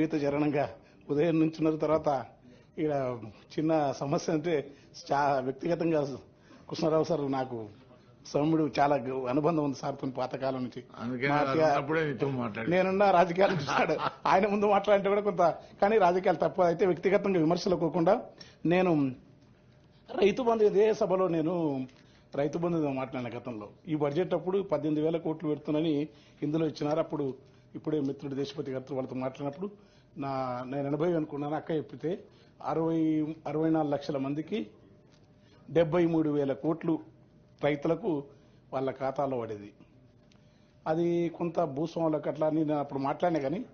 జీవిత చరణంగా ఉదయం నుంచి ఉన్న తర్వాత ఇక్కడ చిన్న సమస్య అంటే వ్యక్తిగతంగా కృష్ణారావు సార్ నాకు సౌమ్యుడు చాలా అనుబంధం ఉంది సార్తో పాతకాలం నుంచి. నేనున్న రాజకీయాలు చూస్తాడు ఆయన ముందు మాట్లాడితే కూడా కొంత కానీ రాజకీయాలు తప్ప. అయితే వ్యక్తిగతంగా విమర్శలు కోకుండా నేను రైతు బంధు ఇదే సభలో నేను రైతు బంధు మాట్లాడిన గతంలో. ఈ బడ్జెట్ అప్పుడు పద్దెనిమిది వేల కోట్లు పెడుతున్నానని ఇందులో ఇచ్చినారు. అప్పుడు ఇప్పుడే మిత్రుడు దేశపతి గారితో వాళ్ళతో మాట్లాడినప్పుడు నా నేను ఎనభై అనుకున్నాను అక్క చెప్పితే అరవై అరవై నాలుగు లక్షల మందికి డెబ్బై మూడు వేల కోట్లు రైతులకు వాళ్ళ ఖాతాలో పడేది. అది కొంత భూస్వాములకు అట్లా నేను అప్పుడు మాట్లాడినా కానీ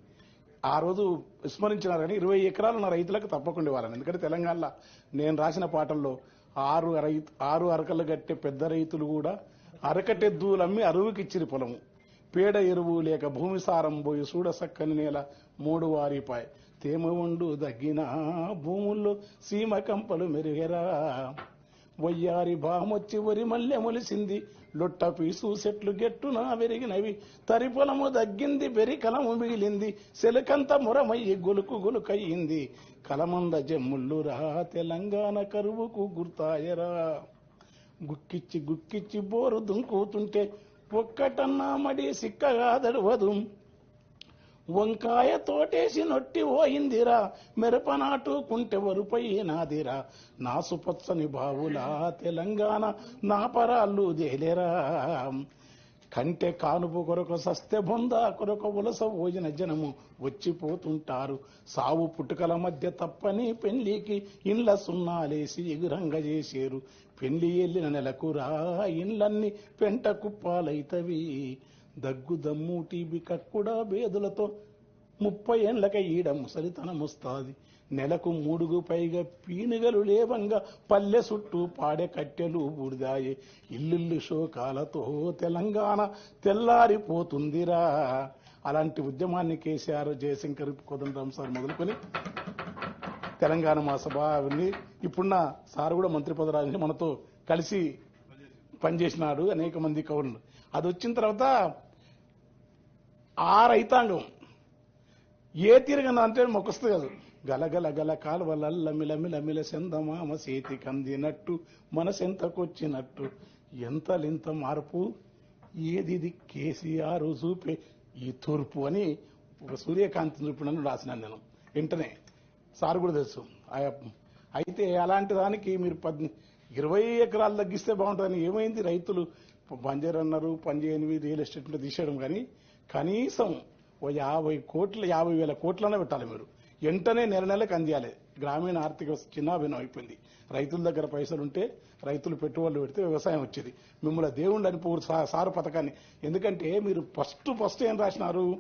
ఆ రోజు విస్మరించినారు కానీ ఇరవై ఎకరాలు నా రైతులకు తప్పకుండా ఇవ్వాలని. ఎందుకంటే తెలంగాణలో నేను రాసిన పాటల్లో ఆరు రైతు ఆరు అరకలు కట్టే పెద్ద రైతులు కూడా అరకటెద్దులు అమ్మి అరువుకి ఇచ్చిన పొలము. పేడ ఎరువు లేక భూమి సారం పోయి సూడ సక్కని నేల మూడు వారిపై తేమ ఉండు దగ్గిన భూముల్లో సీమ కంపలు మెరుగెరా. వయ్యారి బామొచ్చి వరి మల్లె మొలిసింది లొట్ట పీసు చెట్లు గెట్టున విరిగినవి తరి పొలము దగ్గింది బెరికలము మిగిలింది సెలకంత మురమయ్యి గొలుకు గొలుకయ్యింది. కలమంద జమ్ముల్లురా తెలంగాణ కరువుకు గుర్తాయరా. గుక్కిచ్చి గుక్కిచ్చి బోరు దుంకుతుంటే ఒక్కటన్నా మడి సిక్కగా దడవదు. వంకాయ తోటేసి నొట్టి పోయిందిరా మిరప కుంటె వరుపైనాదిరా. నాదిరా నాసుపచ్చని బావులా తెలంగాణ నా పరాళ్ళు దేలేరా కంటే కానుపు కొరకు సస్తె బొంద కొరకు ఉలస భోజన జనము వచ్చిపోతుంటారు. సావు పుట్టుకల మధ్య తప్పని పెళ్ళికి ఇండ్ల సున్నాలేసి ఎగురంగ చేసేరు. పెళ్ళి వెళ్ళిన నెలకురా ఇండ్లన్నీ పెంట కుప్పాలైతవి. దగ్గు దమ్ము టీబీ కక్కుడా బేదులతో ముప్పై ఏండ్లక ఈడ ముసలితనముస్తాది. నెలకు మూడుగు పైగా పీనుగలు లేవంగా పల్లె చుట్టూ పాడే కట్టెలు బుడిదాయి ఇల్లుల్లు శోకాలతో తెలంగాణ తెల్లారిపోతుందిరా. అలాంటి ఉద్యమాన్ని కేసీఆర్ జయశంకర్ కోదండరామ్ సార్ మొదలుకొని తెలంగాణ మా సభ అవన్నీ ఇప్పుడున్న సార్ కూడా మంత్రి పదరాజుని మనతో కలిసి పనిచేసినాడు అనేక మంది కవులు అది వచ్చిన తర్వాత ఆ రైతాంగం ఏ తిరగను అంటే మొక్కుస్తుంది కాదు. గలగల గల కాలువలల్ల మిలమిల సెందమామ సేతి కందినట్టు మనసెంతకొచ్చినట్టు. ఎంతలింత మార్పు? ఏది ఇది కేసీఆర్ చూపే ఈ తూర్పు అని ఒక సూర్యకాంతి చూపినని రాసినాను నేను. వెంటనే సార్ కూడా తెలుసు. అయితే అలాంటి దానికి మీరు పద్ ఇరవై ఎకరాలు తగ్గిస్తే బాగుంటుందని ఏమైంది? రైతులు బంజర్ అన్నారు పనిచేయనివి రియల్ ఎస్టేట్ తీసేయడం కానీ కనీసం ఓ యాభై కోట్ల యాభై వేల కోట్లనే పెట్టాలి మీరు. వెంటనే నెల నెలకు అందియాలి. గ్రామీణ ఆర్థిక వ్యవస్థ చిన్నాభిన్నం అయిపోయింది. రైతుల దగ్గర పైసలు ఉంటే రైతులు పెట్టుబడులు పెడితే వ్యవసాయం వచ్చేది. మిమ్మల్ని దేవుళ్ళు అని పోరు సా- సారు పథకాన్ని. ఎందుకంటే మీరు ఫస్ట్ ఫస్ట్ ఏం రాసినారు?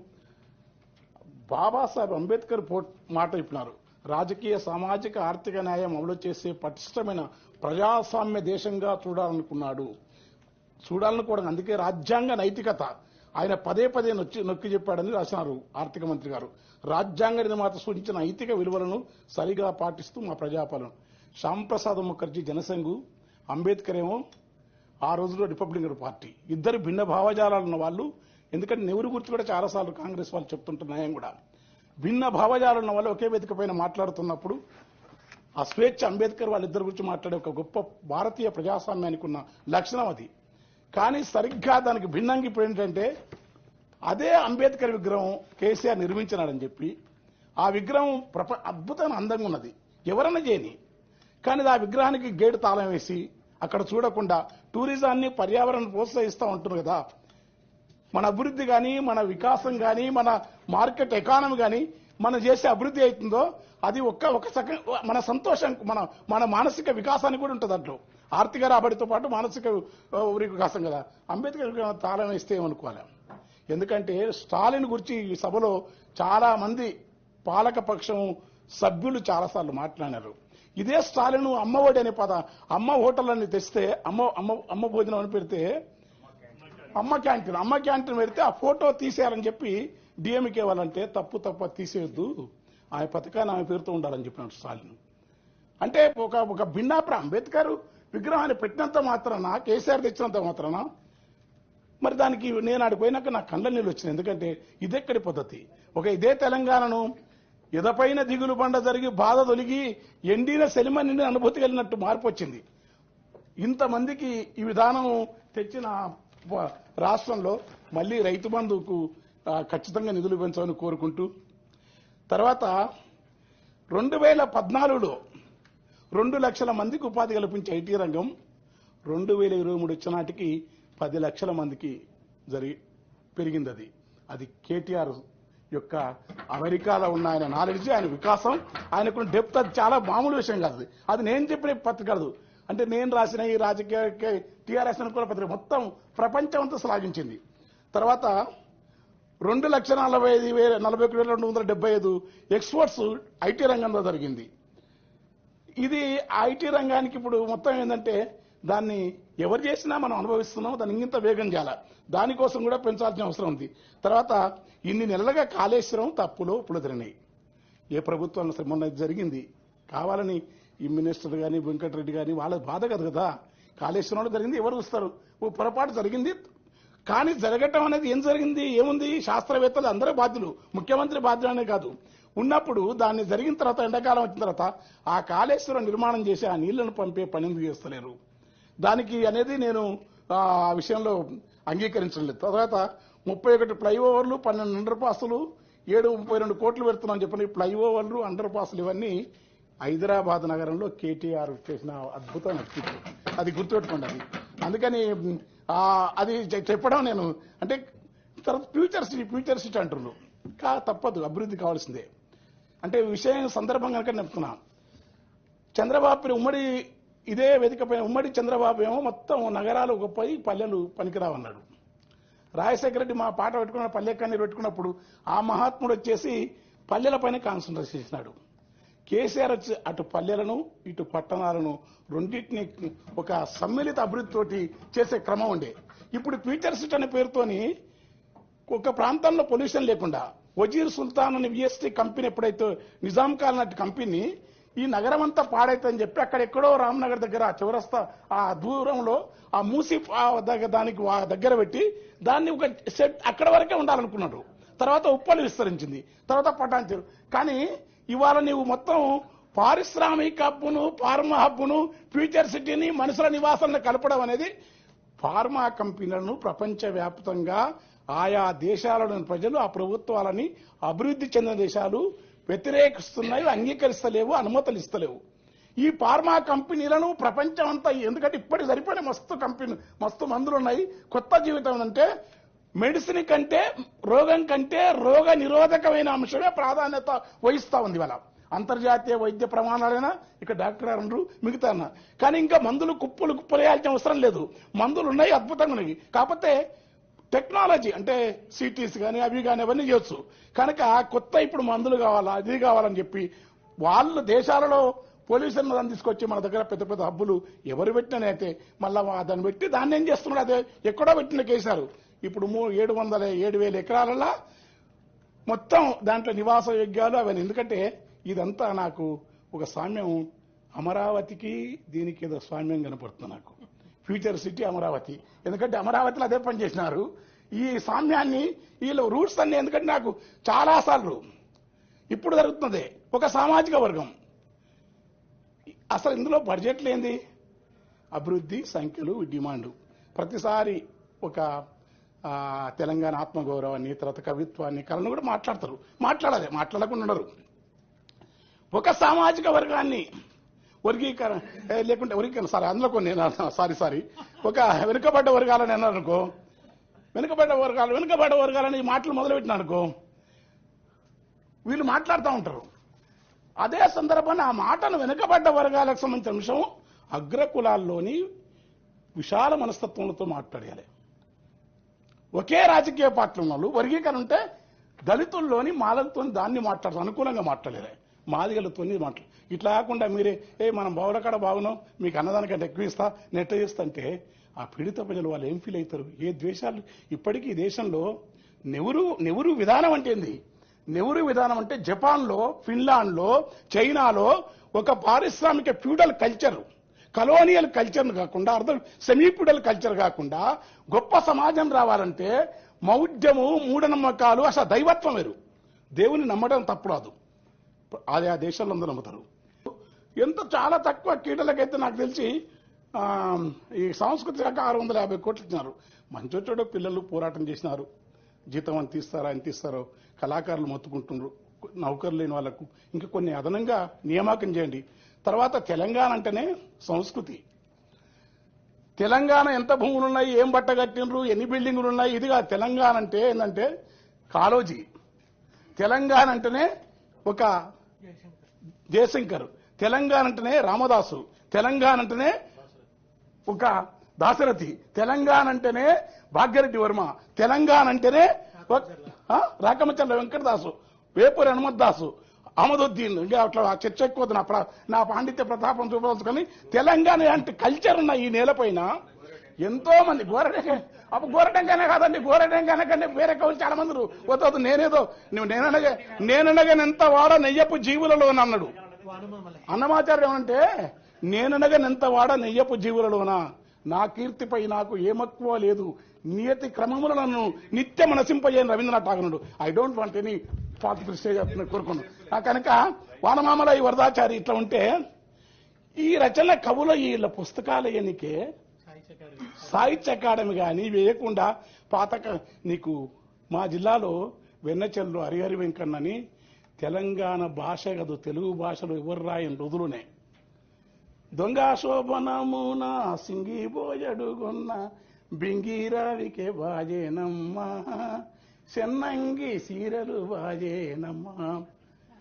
బాబాసాహెబ్ అంబేద్కర్ మాట చెప్పినారు. రాజకీయ సామాజిక ఆర్థిక న్యాయం అమలు చేసే పటిష్టమైన ప్రజాస్వామ్య దేశంగా చూడాలనుకున్నాడు. చూడాలనుకోవడం అందుకే రాజ్యాంగ నైతికత. ఆయన పదే పదే నొచ్చి నొక్కి చెప్పాడని రాసినారు ఆర్థిక మంత్రి గారు. రాజ్యాంగ నిర్మాత సూచించిన నైతిక విలువలను సరిగా పాటిస్తూ మా ప్రజాపాలన. శ్యాంప్రసాద్ ముఖర్జీ జనసంఘు అంబేద్కర్ ఏమో ఆ రోజుల్లో రిపబ్లికన్ పార్టీ. ఇద్దరు భిన్న భావజాలాలు ఉన్న వాళ్ళు ఎందుకంటే నెవరు గురించి కూడా చాలాసార్లు కాంగ్రెస్ వాళ్ళు చెప్తుంటున్న న్యాయం కూడా. భిన్న భావజాలు ఉన్న వాళ్ళు ఒకే వేదిక పైన మాట్లాడుతున్నప్పుడు ఆ స్వేచ్ఛ అంబేద్కర్ వాళ్ళిద్దరి గురించి మాట్లాడే ఒక గొప్ప భారతీయ ప్రజాస్వామ్యానికి ఉన్న లక్షణం అది. కానీ సరిగ్గా దానికి భిన్నంగా ఇప్పుడు ఏంటంటే అదే అంబేద్కర్ విగ్రహం కేసీఆర్ నిర్మించినాడని చెప్పి ఆ విగ్రహం ప్రప అద్భుతమైన అందంగా ఉన్నది. ఎవరన్నా చేయని. కానీ ఆ విగ్రహానికి గేటు తాళం వేసి అక్కడ చూడకుండా టూరిజాన్ని పర్యావరణం ప్రోత్సహిస్తూ ఉంటుంది కదా. మన అభివృద్ధి కానీ మన వికాసం కానీ మన మార్కెట్ ఎకానమీ కానీ మనం చేసే అభివృద్ధి అవుతుందో అది ఒక్క ఒక సక మన సంతోషం మన మన మానసిక వికాసానికి కూడా ఉంటుంది దాంట్లో ఆర్థిక రాబడితో పాటు మానసిక ఊరి వికాసం కదా. అంబేద్కర్ తాళం ఇస్తే ఏమనుకోవాలి? ఎందుకంటే స్టాలిన్ గురించి ఈ సభలో చాలా మంది పాలక పక్షం సభ్యులు చాలాసార్లు మాట్లాడారు ఇదే స్టాలిన్ అమ్మఒడి అనే పద అమ్మ హోటల్ అని తెస్తే అమ్మ అమ్మ అమ్మ భోజనం అని పెడితే అమ్మ క్యాంటీన్ అమ్మ క్యాంటీన్ పెడితే ఆ ఫోటో తీసేయాలని చెప్పి డిఎంకే వాళ్ళంటే తప్పు తప్ప తీసేయొద్దు. ఆయన పథకాన్ని ఆమె పేరుతో ఉండాలని చెప్పినాడు స్టాలిన్. అంటే ఒక ఒక భిన్నాప్ర అంబేద్కర్ విగ్రహాన్ని పెట్టినంత మాత్రాన కేసీఆర్ తెచ్చినంత మాత్రాన మరి దానికి నేను ఆడిపోయినాక నా కళ్ళ నీళ్ళు వచ్చినాయి. ఎందుకంటే ఇదెక్కడి పద్ధతి? ఒక ఇదే తెలంగాణను ఎదపైన దిగులు బండ జరిగి బాధ తొలిగి ఎండిన సెలిమ నిండి అనుభూతి కలిగినట్టు మార్పు వచ్చింది. ఇంతమందికి ఈ విధానం తెచ్చిన రాష్ట్రంలో మళ్ళీ రైతు బంధుకు ఖచ్చితంగా నిధులు పెంచాలని కోరుకుంటూ తర్వాత రెండు వేల పద్నాలుగులో రెండు లక్షల మందికి ఉపాధి కల్పించే ఐటీ రంగం రెండు వేల ఇరవై మూడు వచ్చే నాటికి పది లక్షల మందికి జరిగి పెరిగింది అది అది కేటీఆర్ యొక్క అమెరికాలో ఉన్న ఆయన నాలెడ్జ్ ఆయన వికాసం ఆయనకున్న డెప్త్ అది చాలా మామూలు విషయం కాదు. అది. అది నేను చెప్పిన పత్రిక కాదు. అంటే నేను రాసిన ఈ రాజకీయ టీఆర్ఎస్ అనుకున్న పత్రిక మొత్తం ప్రపంచం అంతా శ్లాఘించింది తర్వాత రెండు లక్షల నలభై ఐదు వేల నలభై ఒకటి వేల రెండు వందల డెబ్బై ఐదు ఎక్స్పోర్ట్స్ ఐటీ రంగంలో జరిగింది. ఇది ఐటీ రంగానికి ఇప్పుడు మొత్తం ఏంటంటే దాన్ని ఎవరు చేసినా మనం అనుభవిస్తున్నాం దాన్ని ఇంత వేగం చేయాలి. దానికోసం కూడా పెంచాల్సిన అవసరం ఉంది. తర్వాత ఇన్ని నెలలుగా కాళేశ్వరం తప్పులో ఇప్పుడు ఏ ప్రభుత్వం అసలు మొన్న జరిగింది. కావాలని ఈ మినిస్టర్ కానీ వెంకటరెడ్డి కానీ వాళ్ళ బాధ కదా కదా కాళేశ్వరంలో జరిగింది ఎవరు చూస్తారు ఓ పొరపాటు జరిగింది కానీ జరగటం అనేది ఏం జరిగింది? ఏముంది? శాస్త్రవేత్తలు అందరూ బాధ్యులు. ముఖ్యమంత్రి బాధ్యులు అనే కాదు. ఉన్నప్పుడు దాన్ని జరిగిన తర్వాత ఎండాకాలం వచ్చిన తర్వాత ఆ కాళేశ్వరం నిర్మాణం చేసి ఆ నీళ్ళను పంపే పని చేస్తలేరు? దానికి అనేది నేను ఆ విషయంలో అంగీకరించడం లేదు. తర్వాత ముప్పై ఒకటి ఫ్లైఓవర్లు పన్నెండు అండర్ పాసులు ఏడు ముప్పై రెండు కోట్లు పెడుతున్నాం చెప్పిన ఈ ఫ్లైఓవర్లు అండర్ పాసులు ఇవన్నీ హైదరాబాద్ నగరంలో కేటీఆర్ చేసిన అద్భుతం అది గుర్తుపెట్టుకోండి అది. అందుకని అది చెప్పడం నేను అంటే తర్వాత ఫ్యూచర్ సిటీ ఫ్యూచర్ సిటీ అంటున్నారు కా తప్పదు అభివృద్ధి కావాల్సిందే. అంటే విషయం సందర్భం కనుక చెప్తున్నా. చంద్రబాబు ఉమ్మడి ఇదే వేదిక పైన ఉమ్మడి చంద్రబాబు ఏమో మొత్తం నగరాలు గొప్పవి పల్లెలు పనికిరావన్నాడు. రాజశేఖర రెడ్డి మా పాట పెట్టుకున్న పల్లె కన్నీరు పెట్టుకున్నప్పుడు ఆ మహాత్ముడు వచ్చేసి పల్లెల పైన కాన్సన్ట్రేట్ చేసినాడు. కేసీఆర్ వచ్చి అటు పల్లెలను ఇటు పట్టణాలను రెండింటిని ఒక సమ్మిళిత అభివృద్ధితోటి చేసే క్రమం ఉండే. ఇప్పుడు ఫ్యూచర్ సిటీ అనే పేరుతోని ఒక ప్రాంతంలో పొల్యూషన్ లేకుండా వజీర్ సుల్తాన్ అనే విఎస్టీ కంపెనీ ఎప్పుడైతే నిజాం కాలం నాటి కంపెనీ ఈ నగరం అంతా పాడైతుందని చెప్పి అక్కడ ఎక్కడో రామ్నగర్ దగ్గర ఆ ఆ దూరంలో ఆ మూసి దగ్గర దానికి వా- దగ్గర పెట్టి దాన్ని ఒక సెట్ అక్కడ వరకే ఉండాలనుకున్నాడు. తర్వాత ఉప్పలు విస్తరించింది. తర్వాత పటాన్చెరు. కానీ ఇవాళ నీవు మొత్తం పారిశ్రామిక హబ్బును ఫార్మా హబ్బును ఫ్యూచర్ సిటీని మనుషుల నివాసాలను కలపడం అనేది ఫార్మా కంపెనీలను ప్రపంచవ్యాప్తంగా ఆయా దేశాలలోని ప్రజలు ఆ ప్రభుత్వాలని అభివృద్ధి చెందిన దేశాలు వ్యతిరేకిస్తున్నాయి అంగీకరిస్తలేవు అనుమతులు ఇస్తలేవు. ఈ ఫార్మా కంపెనీలను ప్రపంచం అంతా ఎందుకంటే ఇప్పటికి సరిపడే మస్తు కంపెనీ మస్తు మందులు ఉన్నాయి. కొత్త జీవితం అంటే మెడిసిన్ కంటే రోగం కంటే రోగ నిరోధకమైన అంశమే ప్రాధాన్యత వహిస్తా ఉంది ఇవాళ. అంతర్జాతీయ వైద్య ప్రమాణాలైనా ఇక డాక్టర్ అనరు మిగతా అన్న. కానీ ఇంకా మందులు కుప్పలు కుప్పలేయాల్సిన అవసరం లేదు. మందులు ఉన్నాయి అద్భుతంగా ఉన్నాయి. కాకపోతే టెక్నాలజీ అంటే సిటీస్ కానీ అవి కానీ అవన్నీ చేయొచ్చు. కనుక కొత్త ఇప్పుడు మందులు కావాలా అది కావాలని చెప్పి వాళ్ళ దేశాలలో పొల్యూషన్ దాన్ని తీసుకొచ్చి మన దగ్గర పెద్ద పెద్ద హబ్బులు ఎవరు పెట్టినైతే మళ్ళా దాన్ని పెట్టి దాన్ని ఏం చేస్తున్నాడు? అదే ఎక్కడో పెట్టిన కేసారు. ఇప్పుడు మూ ఏడు వందల ఏడు వేల ఎకరాలలో మొత్తం దాంట్లో నివాస యోగ్యాలు అవన్నీ. ఎందుకంటే ఇదంతా నాకు ఒక సామ్యం. అమరావతికి దీనికి ఏదో సామ్యం కనపడుతుంది నాకు. Future city Amaravati. ఎందుకంటే అమరావతిలో అదే పని చేసినారు. ఈ సామ్యాన్ని వీళ్ళ రూట్స్ అన్ని ఎందుకంటే నాకు చాలా సార్లు ఇప్పుడు జరుగుతుంది. ఒక సామాజిక వర్గం. అసలు ఇందులో బడ్జెట్లు ఏంది అభివృద్ధి సంఖ్యలు డిమాండ్. ప్రతిసారి ఒక తెలంగాణ ఆత్మగౌరవాన్ని తర్వాత కవిత్వాన్ని కళను కూడా మాట్లాడతారు. మాట్లాడాలి. మాట్లాడకుండా ఉండరు. ఒక సామాజిక వర్గాన్ని వర్గీకరణ లేకుంటే వర్గీకరణ సారీ అందులో కొన్ని సారీ సారీ. ఒక వెనుకబడ్డ వర్గాలని అన్నారు అనుకో వెనుకబడ్డ వర్గాలు వెనుకబడ్డ వర్గాలని ఈ మాటలు మొదలుపెట్టిన అనుకో వీళ్ళు మాట్లాడుతూ ఉంటారు. అదే సందర్భాన్ని ఆ మాటను వెనుకబడ్డ వర్గాలకు సంబంధించిన అంశం అగ్రకులాల్లోని విశాల మనస్తత్వంతో మాట్లాడాలి ఒకే రాజకీయ పార్టీలు ఉన్న వాళ్ళు వర్గీకరణ ఉంటే దళితుల్లోని మాలలతో దాన్ని మాట్లాడతారు అనుకూలంగా మాట్లాడలేరు. మాదిగలతో మాట్లాడు ఇట్లా కాకుండా మీరే ఏ మనం బావులకాడ బాగున్నాం మీకు అన్నదానికంటే ఎక్కువ ఇస్తా నెట్ చేస్తా అంటే ఆ పీడిత ప్రజలు వాళ్ళు ఏం ఫీల్ అవుతారు? ఏ ద్వేషాలు? ఇప్పటికీ దేశంలో నెవరు నెవరు విధానం అంటే ఏంది? నెవరు విధానం అంటే జపాన్లో ఫిన్లాండ్లో చైనాలో ఒక పారిశ్రామిక ఫ్యూడల్ కల్చరు. కలోనియల్ కల్చర్ కాకుండా అర్థం సెమీ కల్చర్ కాకుండా గొప్ప సమాజం రావాలంటే మౌఢ్యము మూఢనమ్మకాలు అసలు దైవత్వం వేరు. దేవుని నమ్మడం తప్పు రాదు అది ఆ దేశాల్లో అందరూ నమ్ముతారు. ఎంత చాలా తక్కువ కీటలకైతే నాకు తెలిసి ఈ సంస్కృతి శాఖ ఆరు వందల యాభై కోట్లు ఇచ్చినారు. మంచోచోడో పిల్లలు పోరాటం చేసినారు. జీతం అని తీస్తారా ఎంత తీస్తారో కళాకారులు మొత్తుకుంటున్నారు నౌకరు లేని వాళ్ళకు ఇంకా కొన్ని అదనంగా నియామకం చేయండి. తర్వాత తెలంగాణ అంటేనే సంస్కృతి. తెలంగాణ ఎంత భూములు ఉన్నాయి ఏం బట్ట కట్టినరు ఎన్ని బిల్డింగులు ఉన్నాయి ఇదిగా తెలంగాణ అంటే ఏంటంటే కాలోజీ తెలంగాణ అంటేనే ఒక జయశంకర్. తెలంగాణ అంటేనే రామదాసు. తెలంగాణ అంటేనే ఒక దాశరథి. తెలంగాణ అంటేనే భాగ్యరెడ్డి వర్మ. తెలంగాణ అంటేనే ఒక- రాకమచంద్ర వెంకటదాసు. వేపూరి హనుమద్దాసు అహ్మదుద్దీన్ ఇంకా అట్లా చర్చ ఎక్కువ. నా నా పాండిత్య ప్రతాపం చూపవచ్చుకొని తెలంగాణ అంటే కల్చర్ ఉన్న ఈ నేలపైన ఎంతో మంది గోరటంగా అప్పుడు గోరటంగానే కాదండి గోరటంగానే కంటే వేరే కవులు చాలా మంది వద్దు నేనేదో నువ్వు నేననగా నేననగా ఎంత వాడ నెయ్యపు జీవులలో అన్నాడు. అన్నమాచార్యం అంటే నేననగా ఎంత వాడ నెయ్యపు జీవులలోన నా కీర్తిపై నాకు ఏమక్కువ లేదు. నియతి క్రమములను నన్ను నిత్యం నశింపజేయని రవీంద్రనాథ్ ఠాగూరుడు. ఐ డోంట్ వాంట్ ఎనీ పాత ప్రిస్టేజ్ కోరుకున్నాను ఆ కనుక వానమామల ఈ వరదాచారి ఇట్లా ఉంటే ఈ రచన కవుల వీళ్ళ పుస్తకాలు ఎన్నికే సాహిత్య అకాడమీ కానీ వేయకుండా పాతక నీకు మా జిల్లాలో వెన్నచెల్లు హరిహరి వెంకన్నని తెలంగాణ భాష కదు తెలుగు భాషలో ఎవరు రాయని రోజులునే దొంగ శోభనమున సింగిపోయడుగొన్న బింగిరావికే బాజేనమ్మా. చెన్నంగి సీరలు బాజేనమ్మా.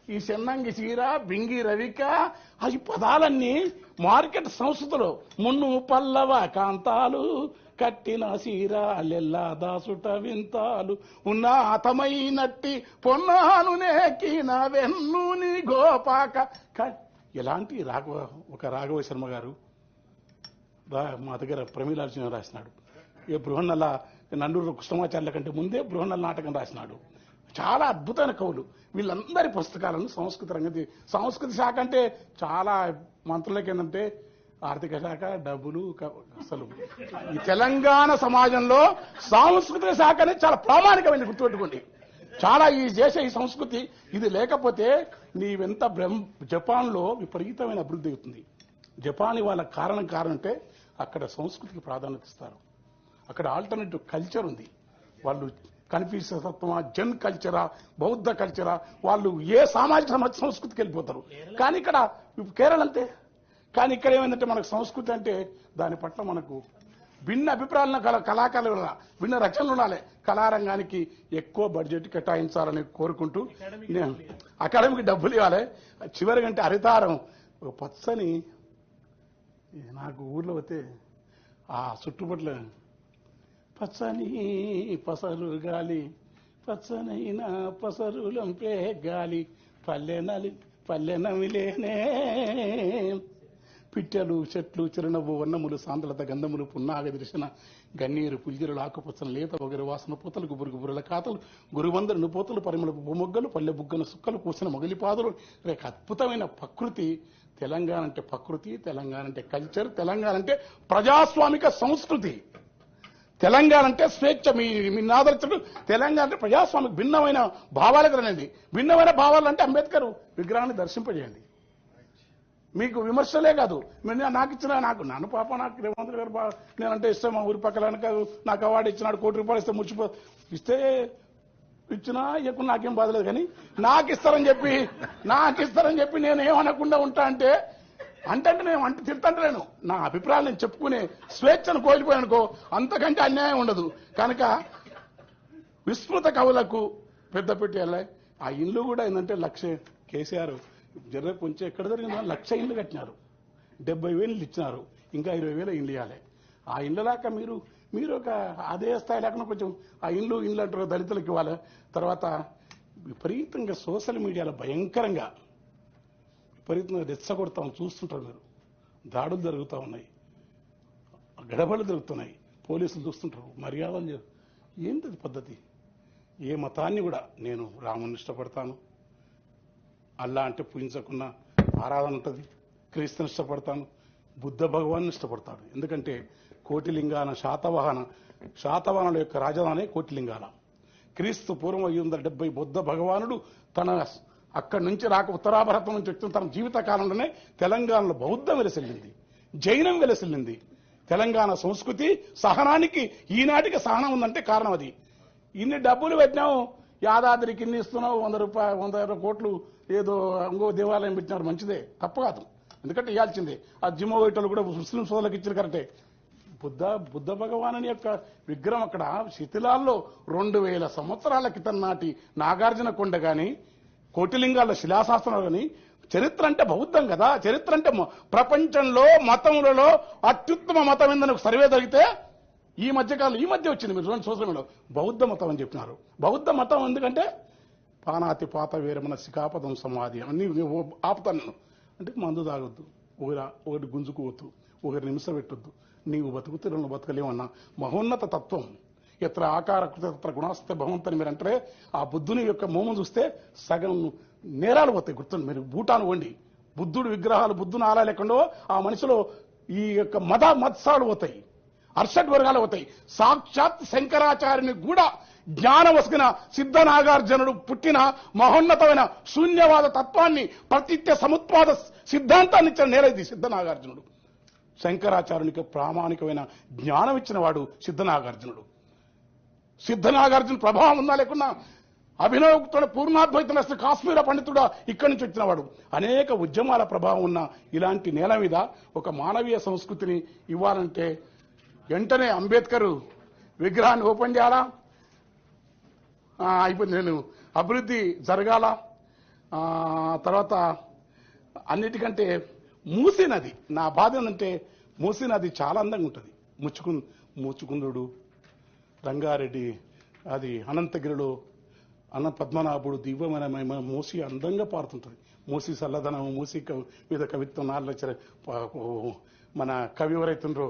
ఈ చెన్నంగి చీర బింగి రవిక ఈ పదాలన్నీ మార్కెట్ సంస్థలో మున్ను పల్లవ కాంతాలు కట్టిన సీరాలెల్లా దాసుట వింతాలు. ఉన్న అతమైనట్టి పొన్నాను నేకిన వెన్నుని గోపాక కట్ ఎలాంటి రాఘవ ఒక రాఘవ శర్మ గారు మా దగ్గర ప్రమీలార్జున రాసినాడు. ఏ బృహన్నల నండూరు కృష్ణమాచార్యుల కంటే ముందే బృహన్నల నాటకం రాసినాడు. చాలా అద్భుతమైన కవులు. వీళ్ళందరి పుస్తకాలను సంస్కృత రంగం సంస్కృతి శాఖ అంటే చాలా మంత్రులకి ఏంటంటే ఆర్థిక శాఖ డబ్బులు అసలు ఈ తెలంగాణ సమాజంలో సాంస్కృతిక శాఖ అనేది చాలా ప్రామాణికమైనది గుర్తుపెట్టుకోండి. చాలా ఈ దేశ ఈ సంస్కృతి ఇది లేకపోతే నీవెంత బ్రహ్మ జపాన్లో విపరీతమైన అభివృద్ధి అవుతుంది. జపాన్ వాళ్ళ కారణం కారణం అంటే అక్కడ సంస్కృతికి ప్రాధాన్యత ఇస్తారు. అక్కడ ఆల్టర్నేటివ్ కల్చర్ ఉంది. వాళ్ళు కన్ఫ్యూషియస్ తత్వమా జన్ కల్చరా బౌద్ధ కల్చరా వాళ్ళు ఏ సామాజిక సమాజ సంస్కృతికి వెళ్ళిపోతారు. కానీ ఇక్కడ కేరళ అంతే కానీ ఇక్కడ ఏమైందంటే మనకు సంస్కృతి అంటే దాని పట్ల మనకు భిన్న అభిప్రాయాలను కల కళాకారులు భిన్న రచనలు ఉండాలి. కళారంగానికి ఎక్కువ బడ్జెట్ కేటాయించాలని కోరుకుంటూ నేను అకాడమీకి డబ్బులు ఇవ్వాలి. చివరి అంటే హరితారం. ఒక పచ్చని నాకు ఊర్లో పోతే ఆ చుట్టుపట్ల పచ్చని పసరు గాలి పచ్చనైన పసరులంపే గాలి పల్లెనలి పల్లెనమిలేనే పిట్టెలు చెట్లు చిరునవ్వు వర్ణములు సాంద్రత గంధములు పున్నాగ దర్శన గన్నీరు పుల్జిరలు ఆకుపచ్చన లేత వగరు వాసన పూతలు గుబురు గుబురుల కాతలు గురువందరు పూతలు పరిమళ భూమొగ్గలు పల్లె బుగ్గన సుక్కలు కూసిన మొగలి పాదులు. రేక అద్భుతమైన ప్రకృతి. తెలంగాణ అంటే ప్రకృతి తెలంగాణ అంటే కల్చర్ తెలంగాణ అంటే ప్రజాస్వామిక సంస్కృతి. తెలంగాణ అంటే స్వేచ్ఛ మీ మీ నాదర్శకుడు తెలంగాణ అంటే ప్రజాస్వామిక భిన్నమైన భావాలు కదండి. భిన్నమైన భావాలు అంటే అంబేద్కర్ విగ్రహాన్ని దర్శింపజేయండి. మీకు విమర్శలే కాదు. నాకు ఇచ్చిన నాకు నన్ను పాప నాకు రేవంత్ గారు నేనంటే ఇష్టం. మా ఊరి పక్కల వెనక నాకు అవార్డు ఇచ్చినాడు కోటి రూపాయలు ఇస్తే ముచ్చిపో ఇస్తే ఇచ్చినా ఎక్కువ నాకేం బాధలేదు కానీ నాకు ఇస్తారని చెప్పి నాకు ఇస్తారని చెప్పి నేను ఏమనకుండా ఉంటా అంటే అంటే అంటే నేను అంటే తిడతంటలేను. నా అభిప్రాయాలు నేను చెప్పుకునే స్వేచ్ఛను కోల్పోయానుకో అంతకంటే అన్యాయం ఉండదు. కనుక విస్మృత కవులకు పెద్ద వెళ్ళాయి. ఆ ఇల్లు కూడా ఏంటంటే లక్ష కేసీఆర్ జరగ కొంచెం ఎక్కడ జరిగిందో లక్ష ఇండ్లు కట్టినారు. డెబ్బై వేలు ఇచ్చినారు. ఇంకా ఇరవై వేల ఇండ్లు ఇవ్వాలి. ఆ ఇళ్ళ మీరు మీరు ఒక అదే స్థాయి లేకుండా కొంచెం ఆ ఇండ్లు ఇండ్లు అంటారు దళితులకు ఇవ్వాలి. తర్వాత విపరీతంగా సోషల్ మీడియాలో భయంకరంగా విపరీతంగా రెచ్చగొడతాం చూస్తుంటారు మీరు. దాడులు జరుగుతూ ఉన్నాయి. గడబడలు జరుగుతున్నాయి. పోలీసులు చూస్తుంటారు. మర్యాదలు ఏంటది పద్ధతి? ఏ మతాన్ని కూడా నేను రాముని ఇష్టపడతాను. అల్లా అంటే పూజించకుండా ఆరాధన ఉంటుంది. క్రీస్తుని ఇష్టపడతాను. బుద్ధ భగవాన్ని ఇష్టపడతాను ఎందుకంటే కోటిలింగాన శాతవాహన శాతవాహనుల యొక్క రాజధాని కోటిలింగాల. క్రీస్తు పూర్వం ఐదు వందల డెబ్బై బుద్ధ భగవానుడు తన అక్కడి నుంచి రాక ఉత్తరాభారతం నుంచి వచ్చిన తన జీవిత కాలంలోనే తెలంగాణలో బౌద్ధం వెలసిల్లింది. జైనం వెలసిల్లింది. తెలంగాణ సంస్కృతి సహనానికి ఈనాటికి సహనం ఉందంటే కారణం అది. ఇన్ని డబ్బులు పెట్టినావు యాదాద్రికి ఇన్ని ఇస్తున్నావు వంద రూపాయలు వంద ఇరవై కోట్లు ఏదో ఇంకో దేవాలయం పెట్టినారు. మంచిదే. తప్పు కాదు. ఎందుకంటే ఇవ్వాల్సిందే ఆ జిమ్మో వేటలు కూడా ముస్లిం సోదరులకు ఇచ్చారు కరెక్టే. బుద్ధ బుద్ధ భగవాను యొక్క విగ్రహం అక్కడ శిథిలాల్లో రెండు వేల సంవత్సరాల క్రితం నాటి నాగార్జున కొండ గాని కోటిలింగాల శిలాశాస్త్రం కానీ చరిత్ర అంటే బౌద్ధం కదా. చరిత్ర అంటే ప్రపంచంలో మతములలో అత్యుత్తమ మతం ఏందని ఒక సర్వే జరిగితే ఈ మధ్యకాలం ఈ మధ్య వచ్చింది మీరు చూడండి సోషల్ మీడియాలో బౌద్ధ మతం అని చెప్పినారు. బౌద్ధ మతం ఎందుకంటే పానాతి పాత వీరమన శిఖాపదం సమాధి అన్ని ఆపుతాను నేను. అంటే మందు తాగొద్దు ఒకరి ఒకటి గుంజుకోవద్దు ఒకరి నిమిషం పెట్టొద్దు. నీవు బతుకుతే రెండు బతకలేమన్నా మహోన్నత తత్వం ఎత్ర ఆకార కృత గుణాస్త భగవంతుని మీరు అంటే ఆ బుద్ధుని యొక్క మోమం చూస్తే సగం నేరాలు పోతాయి. గుర్తుంది మీరు భూటాను వండి బుద్ధుడు విగ్రహాలు బుద్ధుని ఆలయాలు ఎక్కడో ఆ మనిషిలో ఈ యొక్క మత మత్సాలు పోతాయి. అర్షడ్ వర్గాలు అవుతాయి. సాక్షాత్ శంకరాచార్యుని కూడా జ్ఞానవసిన సిద్ధ నాగార్జునుడు పుట్టిన మహోన్నతమైన శూన్యవాద తత్వాన్ని ప్రతిత్య సముత్పాద సిద్ధాంతాన్ని ఇచ్చిన నేలది సిద్ధ నాగార్జునుడు శంకరాచార్యునికి ప్రామాణికమైన జ్ఞానం ఇచ్చిన వాడు సిద్ధ నాగార్జునుడు సిద్ధ నాగార్జున ప్రభావం ఉందా లేకున్నా అభినవకుడు పూర్ణాద్వైత నష్ట కాశ్మీర పండితుడు ఇక్కడి నుంచి వచ్చినవాడు. అనేక ఉద్యమాల ప్రభావం ఉన్న ఇలాంటి నేల మీద ఒక మానవీయ సంస్కృతిని ఇవ్వాలంటే వెంటనే అంబేద్కర్ విగ్రహాన్ని ఓపెన్ చేయాలా? అయిపోయింది నేను అభివృద్ధి జరగాల? తర్వాత అన్నిటికంటే మూసీ నది నా బాధ ఏంటంటే మూసీ నది చాలా అందంగా ఉంటుంది. ముచ్చుకు ముచ్చుకుందుడు రంగారెడ్డి అది అనంతగిరిలో అన్న పద్మనాభుడు దివ్యమైన మహిమ మూసి అందంగా పారుతుంటుంది. మూసి చల్లదనం మూసి మీద కవిత్వం నాలుగు మన కవి ఎవరైతుండ్రో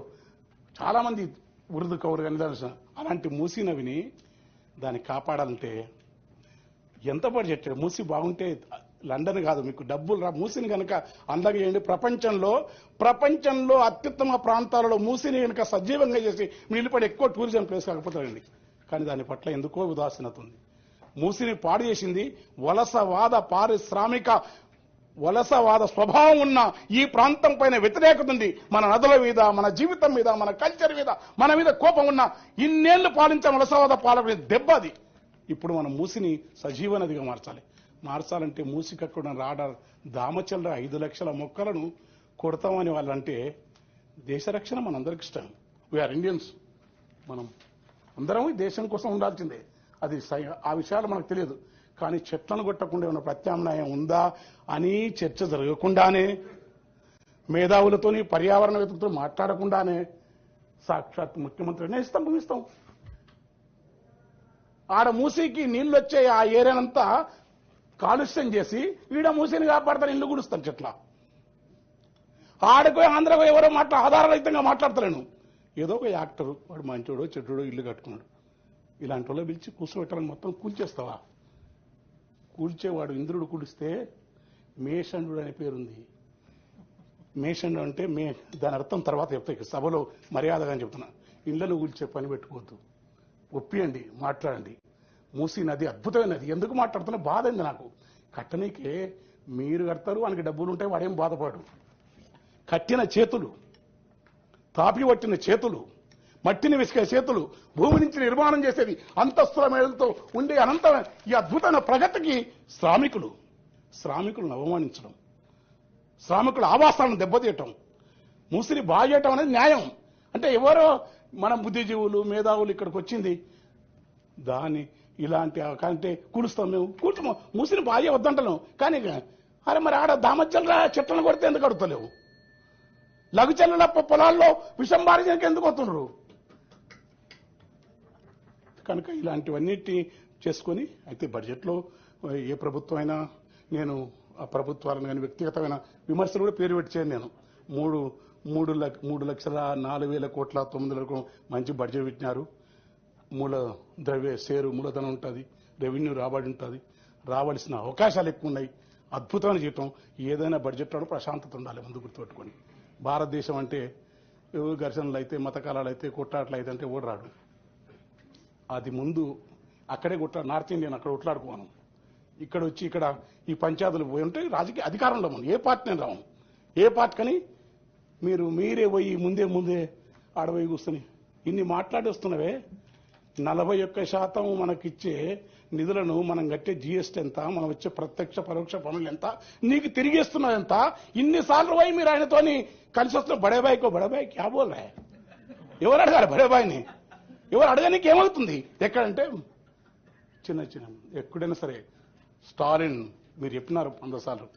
చాలా మంది ఉర్దూ కానీ దాని అలాంటి మూసిన నవిని దాన్ని కాపాడాలంటే ఎంత బడ్జెట్ మూసి బాగుంటే లండన్ కాదు మీకు డబ్బులు రా. మూసిని కనుక అందంగా చేయండి. ప్రపంచంలో ప్రపంచంలో అత్యుత్తమ ప్రాంతాలలో మూసిని కనుక సజీవంగా చేసి నిలబడి ఎక్కువ టూరిజం ప్లేస్ కాకపోతారండి. కానీ దాని పట్ల ఎందుకో ఉదాసీనత ఉంది. మూసిని పాడు చేసింది వలసవాద పారిశ్రామిక వలసవాద స్వభావం ఉన్న ఈ ప్రాంతం పైన వ్యతిరేకత ఉంది. మన నదుల మీద మన జీవితం మీద మన కల్చర్ మీద మన మీద కోపం ఉన్న ఇన్నేళ్ళు పాలించిన వలసవాద పాలకుడి దెబ్బ అది. ఇప్పుడు మనం మూసిని సజీవ నదిగా మార్చాలి. మార్చాలంటే మూసికక్కడ రాడార్ దామచల్ర ఐదు లక్షల మొక్కలను కొడతామని వాళ్ళంటే దేశ రక్షణ మనందరికి ఇష్టం. వీఆర్ ఇండియన్స్ మనం అందరం ఈ దేశం కోసం ఉండాల్సిందే. అది సై- ఆ విషయాలు మనకు తెలియదు. కానీ చెట్లను కొట్టకుండా ఏమైనా ప్రత్యామ్నాయం ఉందా అని చర్చ జరగకుండానే మేధావులతోని పర్యావరణవేత్తలతో మాట్లాడకుండానే సాక్షాత్ ముఖ్యమంత్రినే నేస్తాం భూమిస్తాం ఆడ మూసీకి నీళ్ళు వచ్చే ఆ ఏరియానంతా కాలుష్యం చేసి ఈడ మూసిని కాపాడతారు ఇల్లు గుడుస్తాను చెట్ల. ఆడకో ఆంధ్రకో ఎవరో మాట్లా ఆధారరహితంగా మాట్లాడతలేను. ఏదో ఒక యాక్టర్ వాడు మంచోడో చెట్టుడో ఇల్లు కట్టుకున్నాడు. ఇలాంటి వాళ్ళు పిలిచి కూర్చోబెట్టాలని మొత్తం కూల్చేస్తావా? కూల్చేవాడు ఇంద్రుడు కూలిస్తే మేషండు అనే పేరుంది. మేషండు అంటే మే దాని అర్థం తర్వాత చెప్తా సభలో మర్యాదగా అని చెప్తున్నా. ఇళ్ళను కూల్చే పని పెట్టుకోవద్దు. ఒప్పియండి మాట్లాడండి. మూసీ నది అద్భుతమైన నది. ఎందుకు మాట్లాడుతున్నా? బాధ అయింది నాకు. కట్టనీకే మీరు కడతారు వానికి డబ్బులు ఉంటే వాడేం బాధపడు కట్టిన చేతులు తాపి పట్టిన చేతులు మట్టిని విసికే చేతులు భూమి నుంచి నిర్మాణం చేసేది అంతస్తుల మేడలతో ఉండే అనంత ఈ అద్భుతమైన ప్రగతికి శ్రామికులు శ్రామికులను అవమానించడం శ్రామికుల ఆవాసాలను దెబ్బతీయటం ముసిరి బాగేయటం అనేది న్యాయం. అంటే ఎవరో మన బుద్ధిజీవులు మేధావులు ఇక్కడికి వచ్చింది దాన్ని ఇలాంటి అంటే కూలుస్తాం మేము. కూర్చో ముసిరి బాగా వద్దంటలేము కానీ అరే మరి ఆడ దామచ్చలరా చెట్లను కొడితే ఎందుకు అడుగుతలేవు? లఘుచల్ల పొలాల్లో విషం బారిజనకి ఎందుకు వస్తున్నారు కనుక ఇలాంటివన్నిటి చేసుకొని అయితే బడ్జెట్లో ఏ ప్రభుత్వం అయినా నేను ఆ ప్రభుత్వాలను కానీ వ్యక్తిగతమైన విమర్శలు కూడా పేరు పెట్టాను నేను. మూడు మూడు లక్ష మూడు లక్షల నాలుగు వేల కోట్ల తొమ్మిది వరకు మంచి బడ్జెట్ పెట్టినారు. మూల ద్రవ్య షేరు మూలధనం ఉంటుంది రెవెన్యూ రాబడి ఉంటుంది. రావాల్సిన అవకాశాలు ఎక్కువ ఉన్నాయి. అద్భుతమైన జీవితం. ఏదైనా బడ్జెట్లో ప్రశాంతత ఉండాలి ముందు గుర్తుపెట్టుకొని. భారతదేశం అంటే ఘర్షణలు అయితే మతకాలాలు అయితే కొట్టాట్లు అయితే అంటే ఓడి రాడు అది ముందు అక్కడే కొట్ట నార్త్ ఇండియన్ అక్కడ కొట్లాడుకోను. ఇక్కడ వచ్చి ఇక్కడ ఈ పంచాయతీలు పోయి ఉంటే రాజకీయ అధికారంలో మనం ఏ పార్టీ నేను రాము ఏ పార్టీ కానీ మీరు మీరే పోయి ముందే ముందే ఆడపోయి కూర్చొని ఇన్ని మాట్లాడి వస్తున్నవే. నలభై ఒక్క శాతం మనకిచ్చే నిధులను మనం కట్టే జీఎస్టీ ఎంత మనం వచ్చే ప్రత్యక్ష పరోక్ష పనులు ఎంత నీకు తిరిగేస్తున్నది ఎంత? ఇన్నిసార్లు పోయి మీరు ఆయనతోని కలిసి వస్తున్న బడేబాయికో బడేబాయి క్యా బోల్ ఎవరు అడగాలి బడేబాయిని? ఎవరు అడగనీకి ఏమవుతుంది ఎక్కడంటే చిన్న చిన్న ఎక్కడైనా సరే స్టాలిన్ మీరు చెప్పినారు వంద సార్లు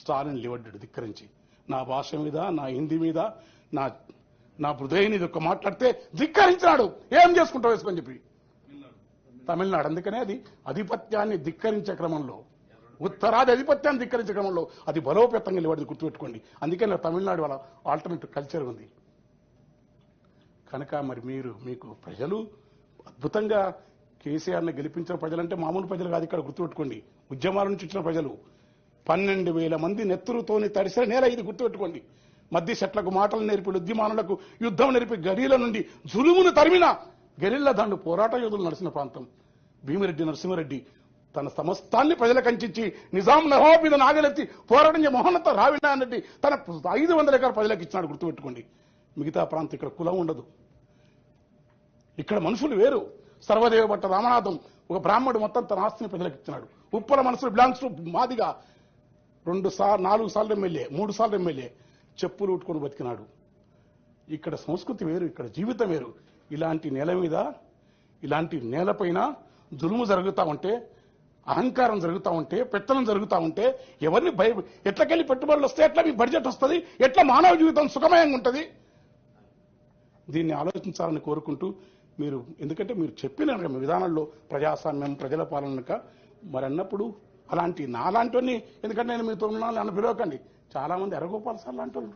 స్టాలిన్ లివడ్డు ధిక్కరించి నా భాష మీద నా హిందీ మీద నా నా హృదయం ఇది ఒక మాట్లాడితే ధిక్కరించినాడు. ఏం చేసుకుంటావు వేసుకొని చెప్పి? తమిళనాడు. అందుకనే అది ఆధిపత్యాన్ని ధిక్కరించే క్రమంలో ఉత్తరాది ఆధిపత్యాన్ని ధిక్కరించే క్రమంలో అది బలోపేతంగా నిలబడి గుర్తుపెట్టుకోండి. అందుకని తమిళనాడు వాళ్ళ ఆల్టర్నేటివ్ కల్చర్ ఉంది. కనుక మరి మీరు మీకు ప్రజలు అద్భుతంగా కేసీఆర్ని గెలిపించిన ప్రజలంటే మామూలు ప్రజలు కాదు ఇక్కడ గుర్తుపెట్టుకోండి. ఉద్యమాల నుంచి వచ్చిన ప్రజలు పన్నెండు వేల మంది నెత్తురుతోని తడిసిన నేల ఇది గుర్తుపెట్టుకోండి. మధ్య చెట్లకు మాటలు నేర్పి ఉద్యమానులకు యుద్ధం నేర్పి గరీల నుండి జులుమును తరిమిన గెరిల్ల దండు పోరాట యోధులు నడిచిన ప్రాంతం. భీమిరెడ్డి నరసింహారెడ్డి తన సమస్తాన్ని ప్రజలకు అంచించి నిజాం నవాబ్ మీద నాగలెత్తి పోరాటం చే మోహనత రావినారెడ్డి తన ఐదు వందల ఎకరాల ప్రజలకు ఇచ్చినాడు గుర్తుపెట్టుకోండి. మిగతా ప్రాంతం ఇక్కడ కులం ఉండదు. ఇక్కడ మనుషులు వేరు. సర్వదేవ భట్ట రామనాథం ఒక బ్రాహ్మడు మొత్తం తన ఆస్తిని ప్రజలకు ఇచ్చినాడు. ఉప్పల మనసులు బిలాంగ్స్ మాదిగా రెండు సార్లు నాలుగు సార్లు ఎమ్మెల్యే మూడు సార్లు ఎమ్మెల్యే చెప్పులు ఉట్టుకొని బతికినాడు. ఇక్కడ సంస్కృతి వేరు ఇక్కడ జీవితం వేరు. ఇలాంటి నేల మీద ఇలాంటి నేలపైన జులుము జరుగుతూ ఉంటే అహంకారం జరుగుతూ ఉంటే పెత్తనం జరుగుతూ ఉంటే ఎవరిని భయ ఎట్లకెళ్ళి పెట్టుబడులు వస్తే ఎట్లా మీ బడ్జెట్ వస్తుంది ఎట్లా మానవ జీవితం సుఖమయంగా ఉంటుంది? దీన్ని ఆలోచించాలని కోరుకుంటూ మీరు ఎందుకంటే మీరు చెప్పిన విధానంలో ప్రజాస్వామ్యం ప్రజల పాలనక మరి అన్నప్పుడు అలాంటి నాలాంటి ఎందుకంటే నేను మీతో ఉన్నాను అని పిలవకండి. చాలా మంది ఎర్రగోపాల్ సార్ లాంటి వాళ్ళు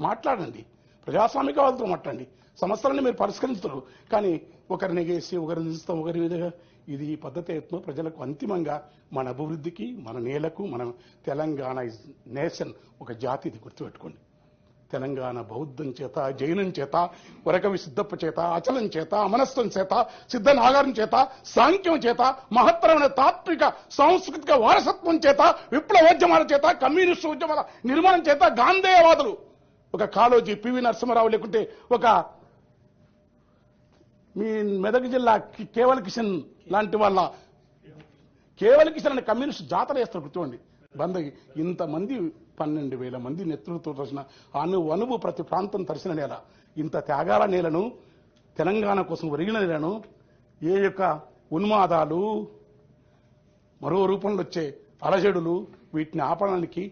మాట్లాడండి. ప్రజాస్వామిక వాళ్ళతో మాట్లాడండి. సమస్యలను మీరు పరిష్కరించరు. కానీ ఒకరిని గేసి ఒకరిని నిలుస్తాం ఒకరి విధంగా ఇది ఈ పద్ధతి ఎత్తున ప్రజలకు అంతిమంగా మన అభివృద్ధికి మన నేలకు మన తెలంగాణ ఇస్ నేషన్ ఒక జాతి ఇది గుర్తుపెట్టుకోండి. తెలంగాణ బౌద్ధం చేత జైనం చేత వరకవి సిద్ధప్ప చేత అచలం చేత అమనస్వం చేత సిద్ధ నాగారం చేత సాంఖ్యం చేత మహత్తరమైన తాత్విక సాంస్కృతిక వారసత్వం చేత విప్లవోద్యమాల చేత కమ్యూనిస్టు ఉద్యమాల నిర్మాణం చేత గాంధేయవాదులు. ఒక కాలోజీ పివి నరసింహారావు లేకుంటే ఒక మీ మెదక్ జిల్లా కేవల కిషన్ లాంటి వాళ్ళ కేవల కిషన్ అనే కమ్యూనిస్ట్ జాతర వేస్తారు గుర్తుండి బందకి ఇంతమంది పన్నెండు వేల మంది నేతృత్వం తరిసిన అను అనువు ప్రతి ప్రాంతం తరిసిన నేల. ఇంత త్యాగాల నేలను తెలంగాణ కోసం ఒరిగిన నేలను ఏ యొక్క ఉన్మాదాలు మరో రూపంలో వచ్చే అలజడులు వీటిని ఆపడానికి